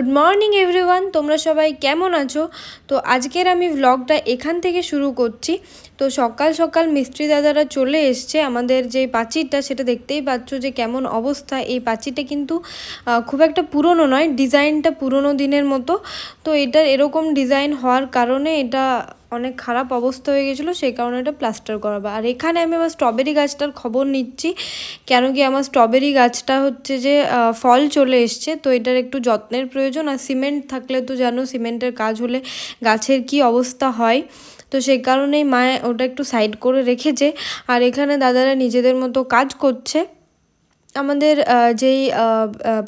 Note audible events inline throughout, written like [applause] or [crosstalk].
Good morning everyone, তোমরা সবাই কেমন আছো? তো আজকের আমি ভ্লগটা এখান থেকে শুরু করছি। তো সকাল সকাল মিস্ত্রি দাদারা চলে এসছে আমাদের যে পাঁচিরটা সেটা দেখতেই পাচ্ছ যে কেমন অবস্থা। এই পাঁচিরটা কিন্তু খুব একটা পুরনো নয়, ডিজাইনটা পুরনো দিনের মতো। তো এটার এরকম ডিজাইন হওয়ার কারণে এটা অনেক খারাপ অবস্থা হয়ে গেছিল, সেই কারণে এটা প্লাস্টার করাবো। আর এখানে আমি আমার স্ট্রবেরি গাছটার খবর নিচ্ছি, কেন কি আমার স্ট্রবেরি গাছটা হচ্ছে যে ফল চলে এসছে, তো এটার একটু যত্নের প্রয়োজন, আর সিমেন্ট থাকলে তো জানো সিমেন্টের কাজ হলে গাছের কি অবস্থা হয়। তো সেই কারণেই মা ওটা একটু সাইড করে রেখেছে, আর এখানে দাদারা নিজেদের মতো কাজ করছে। আমাদের যেই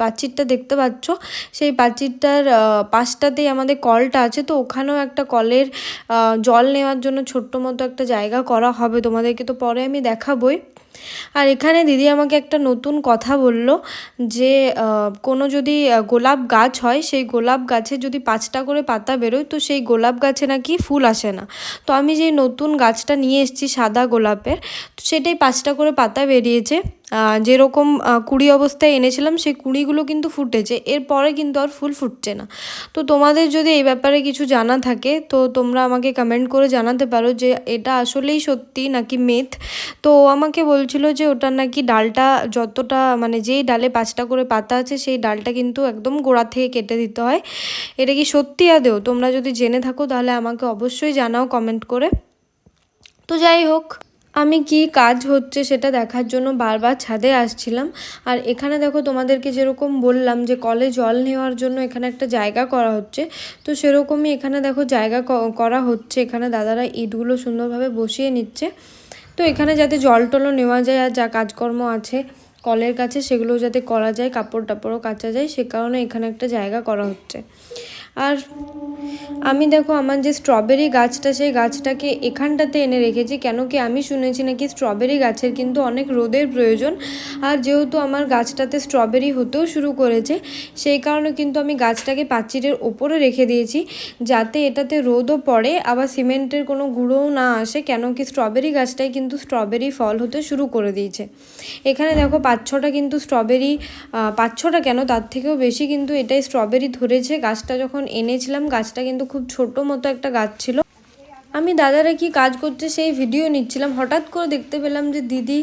প্রাচীরটা দেখতে পাচ্ছ, সেই প্রাচীরটার পাশটাতেই আমাদের কলটা আছে, তো ওখানেও একটা কলের জল নেওয়ার জন্য ছোট্ট মতো একটা জায়গা করা হবে, তোমাদেরকে তো পরে আমি দেখাবই। আর এখানে দিদি আমাকে একটা নতুন কথা বলল যে কোনো যদি গোলাপ গাছ হয়, সেই গোলাপ গাছে যদি পাঁচটা করে পাতা বেরোয়, তো সেই গোলাপ গাছে নাকি ফুল আসে না। তো আমি যে নতুন গাছটা নিয়ে এসেছি সাদা গোলাপের, তো সেটাই পাঁচটা করে পাতা বেরিয়েছে। যেরকম কুড়ি অবস্থায় এনেছিলাম, সেই কুড়িগুলো কিন্তু ফুটেছে। এরপরে কিন্তু আর ফুল ফুটছে না। তো তোমাদের যদি এই ব্যাপারে কিছু জানা থাকে, তো তোমরা আমাকে কমেন্ট করে জানাতে পারো যে, এটা আসলেই সত্যি নাকি মেথ তো আমাকে আমাকে বলছিল যে ওটা নাকি ডালটা যতটা মানে যেই ডালে পাঁচটা করে পাতা আছে সেই ডালটা কিন্তু একদম গোড়া থেকে কেটে দিতে হয়। এটা কি সত্যি আদেও তোমরা যদি জেনে থাকো তাহলে আমাকে অবশ্যই জানাও কমেন্ট করে। তো যাই হোক, আমি কি কাজ হচ্ছে সেটা দেখার জন্য বারবার ছাদে আসছিলাম। আর এখানে দেখো তোমাদেরকে যেরকম বললাম যে কলে জল নেওয়ার জন্য এখানে একটা জায়গা করা হচ্ছে। তো সেরকমই এখানে দেখো জায়গা করা হচ্ছে। এখানে দাদারা ইটগুলো সুন্দরভাবে বসিয়ে নিচ্ছে। তো এখানে যাতে জল টলও নেওয়া যায় আর যা কাজকর্ম আছে, কলের কাছে সেগুলো যাতে করা যায় কাপড় টাপড়ও কাচা যায়, সে কারণে এখানে একটা জায়গা করা হচ্ছে। আর আমি দেখো আমার যে স্ট্রবেরি গাছটা, সেই গাছটাকে এখানটাতে এনে রেখেছি। কেন কি আমি শুনেছি নাকি স্ট্রবেরি গাছের কিন্তু অনেক রোদের প্রয়োজন। আর যেহেতু আমার গাছটাতে স্ট্রবেরি হতেও শুরু করেছে, সেই কারণে কিন্তু আমি গাছটাকে পাঁচিরের ওপরে রেখে দিয়েছি, যাতে এটাতে রোদও পড়ে, আবার সিমেন্টের কোনো গুঁড়োও না আসে। কেন কি স্ট্রবেরি গাছটাই কিন্তু স্ট্রবেরি ফল হতে শুরু করে দিয়েছে। এখানে দেখো পাঁচ ছটা কিন্তু স্ট্রবেরি পাঁচ ছটা কেন? তার থেকেও বেশি কিন্তু এটাই স্ট্রবেরি ধরেছে। গাছটা যখন এনেছিলাম গাছটা কিন্তু খুব ছোট মতো একটা গাছ ছিল। আমি দাদারা কি কাজ করছে? সেই ভিডিও নিচ্ছিলাম। হঠাৎ করে দেখতে পেলাম যে দিদি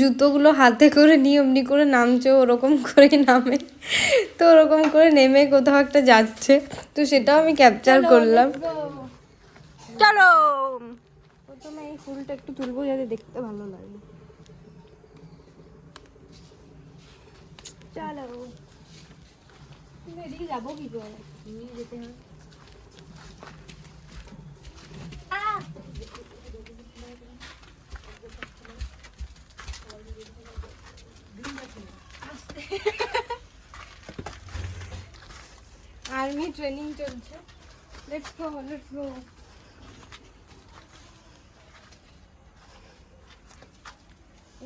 জুতোগুলো হাতে করে নিয়ে অমনি করে নামছে ওরকম করে নামে। তো ওরকম করে নেমে কোথাও একটা যাচ্ছে। তো সেটাও আমি ক্যাপচার করলাম। চলো। প্রথমে এই ফুলটা একটু তুলবো যাতে দেখতে ভালো লাগে। চলো। এদিকে যাব কি করে? নিয়ে যেতে হবে আর্মি ট্রেনিং চলছে। লেটস গো লেটস গো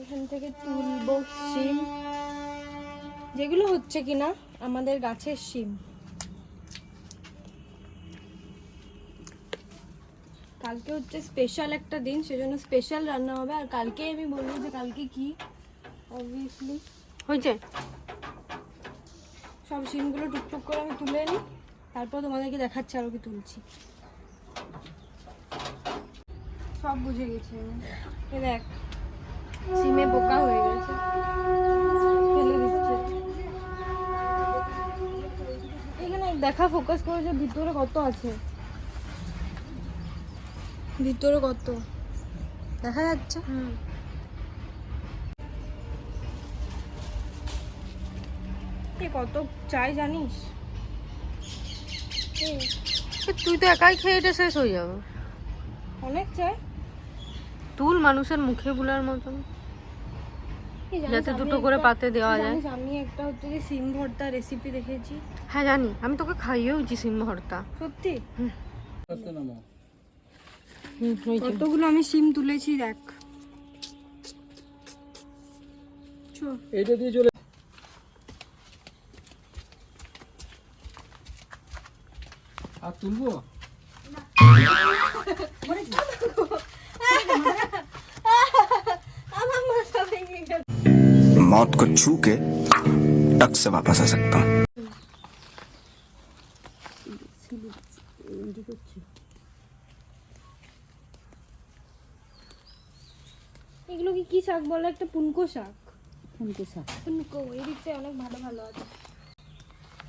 এখান থেকে তুলবো শিম। যেগুলো হচ্ছে কিনা, আমাদের গাছের শিম। কালকে হচ্ছে স্পেশাল একটা দিন সেজন্য স্পেশাল রান্না হবে। আর কালকে আমি বলব যে কালকে কি? অবভিয়াসলি হয়েছে? সব শিমগুলো টুকটুক করে আমি তুলে নিই তারপর তোমাদেরকে দেখাচ্ছি আরও কি তুলছি। সব বুঝে গেছি। আমি এ দেখ সিমে বোকা হয়ে গেছে। ফেলে দিচ্ছে। এখানে দেখা ফোকাস করে যে ভিতরে কত আছে? ভিতরে কত? দেখা যাচ্ছে? কত চাই জানিস? তুই তো একাই খেয়ে এটা শেষ হয়ে যাবে। অনেক চাই। তুল মানুষের মুখে বুলার মতন। যাতে দুটো করে পাতে দেওয়া যায়। আমি একটা হচ্ছে যে সিম ভর্তা রেসিপি দেখেছি। হ্যাঁ জানি। আমি তোকে খাইয়েওছি সিম ভর্তা। সত্যি। কতগুলো আমি সিম তুলেছি দেখ। এটা দিয়ে চলে আর তুলবো? मौत को छू के टक से वापस आ सकता हूँ। কি কি শাক বলে? একটা পুনকো শাক। ফুলকে শাক। পুনকো এই দিকটায় অনেক ভালো ভালো আছে।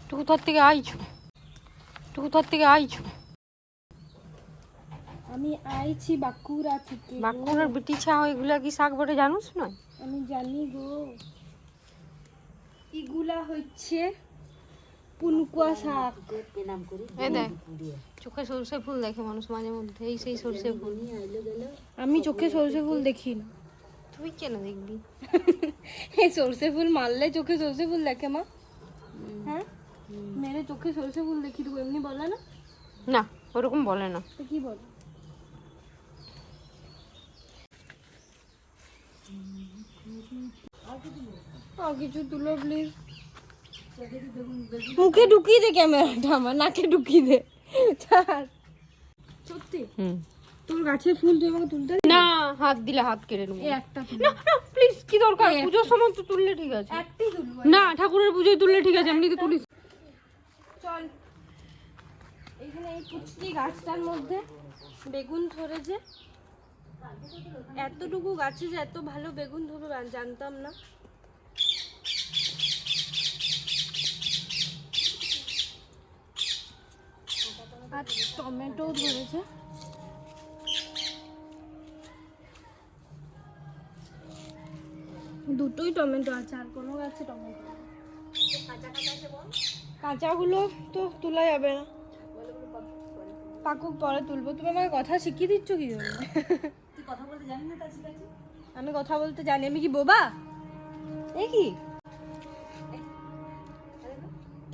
তুই কোথার থেকে আইছো? তুই কোথার থেকে আইছো? আমি আইছি বাঁকুড়া থেকে। বাঁকুড়ার বিটি ছা ওইগুলা কি শাক বলে জানুস না আমি জানি গো। এগুলা হচ্ছে পুনকুয়া শাক। নাম করি এই দেখ চোখে সরষে ফুল দেখে মানুষ মাঝে মধ্যে এই সেই সরষে ফুল। আমি চোখে সরষে ফুল দেখি না তুই কেন দেখবি? [laughs] এই সরষে ফুল মারলে চোখে সরষে ফুল দেখে মা। হ্যাঁ? মেরে চোখে সরষে ফুল দেখি দেবো এমনি বলে না? না ওরকম বলে না। তো কি বলে? আর কিছু তুলো প্লিজ মুখে ঢুকিয়ে দে ক্যামেরাটা আমার নাকে ঢুকিয়ে দে। সত্যি? হুম। তোর গাছের ফুল তুই আমাকে তুলতে না হাত দিলে হাত কেটে নেব। একটা না না প্লিজ কি দরকার? পুজোর সময় তো তুললে ঠিক আছে। একটাই তুলবো না ঠাকুরের পুজোয় তুললে ঠিক আছে এমনিতে তুলিস। চল। এখানে এই পুচকি গাছটার মধ্যে বেগুন ধরেছে। এতটুকু গাছে যে এত ভালো বেগুন ধরবে জানতাম না। আর টমেটো ধরেছে। দুটোই টমেটো আছে, আর কোনো গাছে টমেটো কাঁচাগুলো তো তোলা যাবে না। পাকুক, পরে তুলবো। তুমি আমাকে কথা শিখিয়ে দিচ্ছ কি জন্য? আমি কথা বলতে জানি। আমি কি বোবা? এই কি?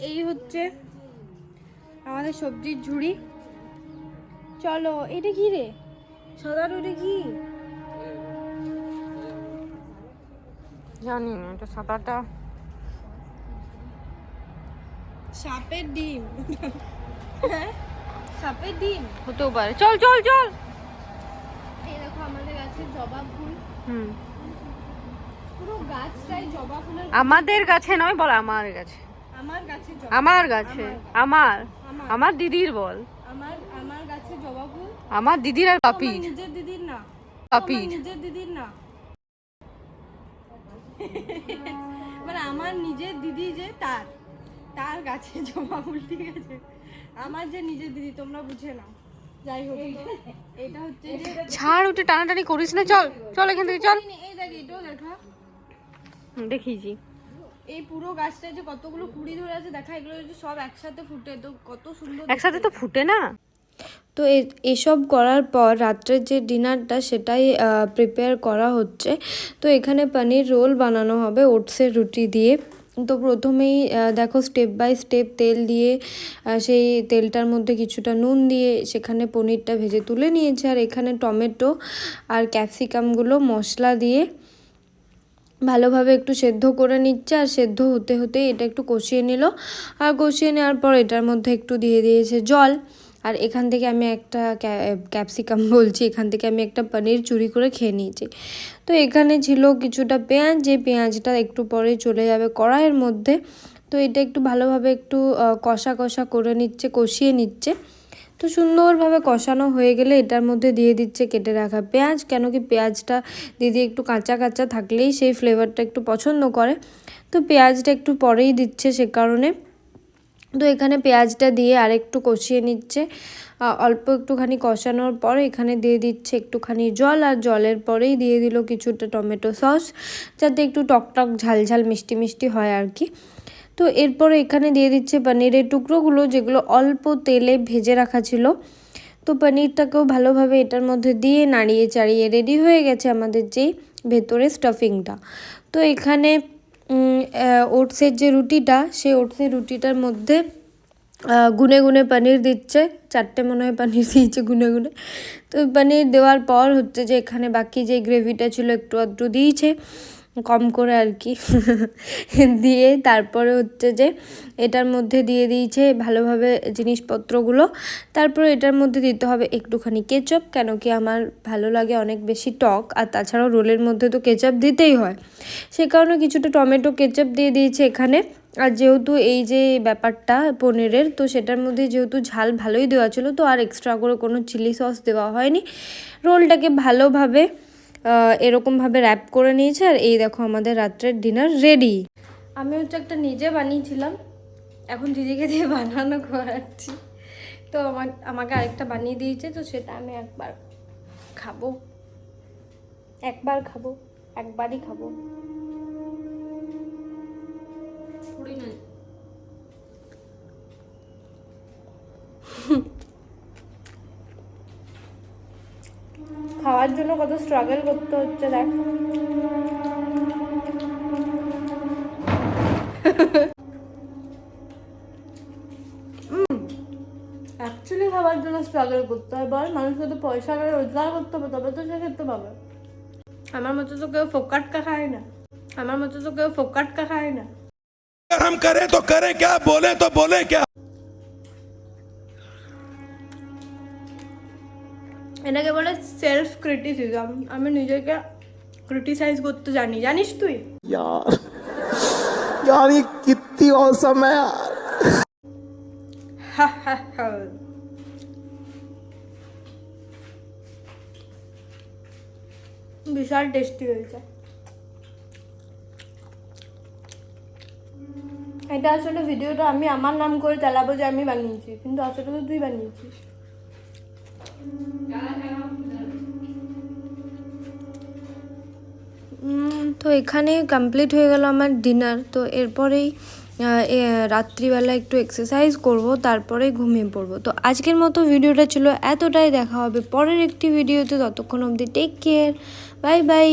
এই হচ্ছে আমাদের সবজির ঝুড়ি। চলো, এটা কি রে? সাদা ওটা কি? জানি না এটা সাঁতারটা সাপের ডিম? সাপের ডিম? হতেও পারে। চল চল চল। এই দেখো আমাদের জবা ফুল। হুম। পুরো গাছটাই জবা ফুলের আমাদের কাছে নয় বল আমার কাছে আমার জবা আমার কাছে আমার আমার? দিদির বল। আমার আমার গাছের জবা ফুল। আমার দিদির আর নিজের দিদির না। নিজের দিদির না। [laughs] মানে আমার নিজের দিদি যে তার তার গাছে জবা ফুল ঠিক আছে। আমার যে নিজের দিদি তোমরা বুঝে নাও। যাই হোক এটা হচ্ছে যে ছাড় উঠে টানাটানি করিস না চল চল এখান থেকে চল। এই দেখ এটাও দেখা দেখিয়েছি। এই পুরো গাছটায় যে কতগুলো কুড়ি ধরে আছে দেখা এগুলো সব একসাথে ফুটে তো কত সুন্দর একসাথে তো ফুটে না? তো এসব করার পর রাত্রের যে ডিনারটা সেটাই প্রিপেয়ার করা হচ্ছে। তো এখানে পনির রোল বানানো হবে ওটসের রুটি দিয়ে। তো প্রথমেই দেখো স্টেপ বাই স্টেপ তেল দিয়ে সেই তেলটার মধ্যে কিছুটা নুন দিয়ে সেখানে পনিরটা ভেজে তুলে নিয়েছে। আর এখানে টমেটো আর ক্যাপসিকামগুলো মশলা দিয়ে ভালোভাবে একটু সেদ্ধ করে নিচ্ছে। আর সেদ্ধ হতে হতে এটা একটু কষিয়ে নিল। আর কষিয়ে নেওয়ার পর এটার মধ্যে একটু দিয়ে দিয়েছে জল। আর এখান থেকে আমি একটা ক্যাপসিকাম [laughs] বলছি, এখান থেকে আমি একটা পনির চুরি করে খেয়ে নিয়েছি। তো এখানে ছিল কিছুটা পেঁয়াজ, যে পেঁয়াজটা একটু পরে চলে যাবে কড়াইয়ের মধ্যে। তো এটা একটু ভালোভাবে একটু কষা কষা করে নিচ্ছে, কষিয়ে নিচ্ছে। তো সুন্দরভাবে কষানো হয়ে গেলে এটার মধ্যে দিয়ে দিচ্ছে কেটে রাখা পেঁয়াজ, কেন কি পেঁয়াজটা দিদি একটু কাঁচা কাঁচা থাকলেই সেই ফ্লেভারটা একটু পছন্দ করে। তো পেঁয়াজটা একটু পরেই দিচ্ছে সে কারণে। তো এখানে পেঁয়াজটা দিয়ে আরেকটু কষিয়ে নিচ্ছে। অল্প একটুখানি কষানোর পর এখানে দিয়ে দিচ্ছে একটুখানি জল আর জলের পরেই দিয়ে দিল কিছুটা টমেটো সস, যাতে একটু টকটক ঝাল ঝাল মিষ্টি মিষ্টি হয় আর কি। তো এরপরে এখানে দিয়ে দিচ্ছে পনিরের টুকরোগুলো যেগুলো অল্প তেলে ভেজে রাখা ছিল। তো পনিরটাকেও ভালোভাবে এটার মধ্যে দিয়ে নাড়িয়ে চাড়িয়ে রেডি হয়ে গেছে আমাদের যেই ভেতরে স্টাফিংটা। তো এখানে ওটসের যে রুটিটা, সেই ওটসের রুটিটার মধ্যে গুনে গুনে পানির দিচ্ছে, চারটে মনে হয় পানির দিয়েছে গুনে গুনে। তো পানির দেওয়ার পর হচ্ছে যে এখানে বাকি যে গ্রেভিটা ছিল একটু আধটু দিয়েছে। কম করে আর কি। দিয়ে তারপরে হচ্ছে যে এটার মধ্যে দিয়ে দিয়েছে ভালোভাবে জিনিসপত্রগুলো। তারপরে এটার মধ্যে দিতে হবে একটুখানি কেচাপ কেন কি আমার ভালো লাগে অনেক বেশি টক, আর তাছাড়াও রোলের মধ্যে তো কেচাপ দিতেই হয়। সে কারণে কিছুটা টমেটো কেচাপ দিয়ে দিয়েছে এখানে। আর যেহেতু এই যে ব্যাপারটা পনিরের, তো সেটার মধ্যে যেহেতু ঝাল ভালোই দেওয়া ছিল, তো আর এক্সট্রা করে কোনো চিলি সস দেওয়া হয়নি। রোলটাকে ভালোভাবে এরকমভাবে র্যাপ করে নিয়েছে আর এই দেখো আমাদের রাত্রের ডিনার রেডি আমি হচ্ছে একটা নিজে বানিয়েছিলাম এখন দিদিকে দিয়ে বানানো করাচ্ছি। তো আমার আমাকে আরেকটা বানিয়ে দিয়েছে তো সেটা আমি একবার খাব। একবার খাব একবারই খাব খাওয়ার জন্য কত স্ট্রাগল করতে হচ্ছে দেখ অ্যাকচুয়ালি খাবার জন্য স্ট্রাগল করতে হয় বল মানুষকে তো পয়সা করে রোজগার করতে হবে তবে তো সে খেতে পাবে আমার মতো তো কেউ ফোকাটকা খায় না আমার মতো তো কেউ ফোকাটকা খায় না अगर हम करें तो करें क्या बोले तो बोले क्या এটাকে বলে সেলফ ক্রিটিসিজম আমি নিজেকে ক্রিটিসাইজ করতে জানি। জানিস তুই? কিত্তি অসময় বিশাল টেস্টি হয়েছে। এটা আসলে ভিডিওটা আমি আমার নাম করে চালাবো যে আমি বানিয়েছি কিন্তু আসলে তো তুই বানিয়েছিস। তো এখানে কমপ্লিট হয়ে গেল আমার ডিনার তো এরপরেই রাত্রিবেলা একটু এক্সারসাইজ করব, তারপরে ঘুমিয়ে পড়ব। তো আজকের মতো ভিডিওটা ছিল এতটাই, দেখা হবে পরের একটি ভিডিওতে ততক্ষণ অবধি টেক কেয়ার বাই বাই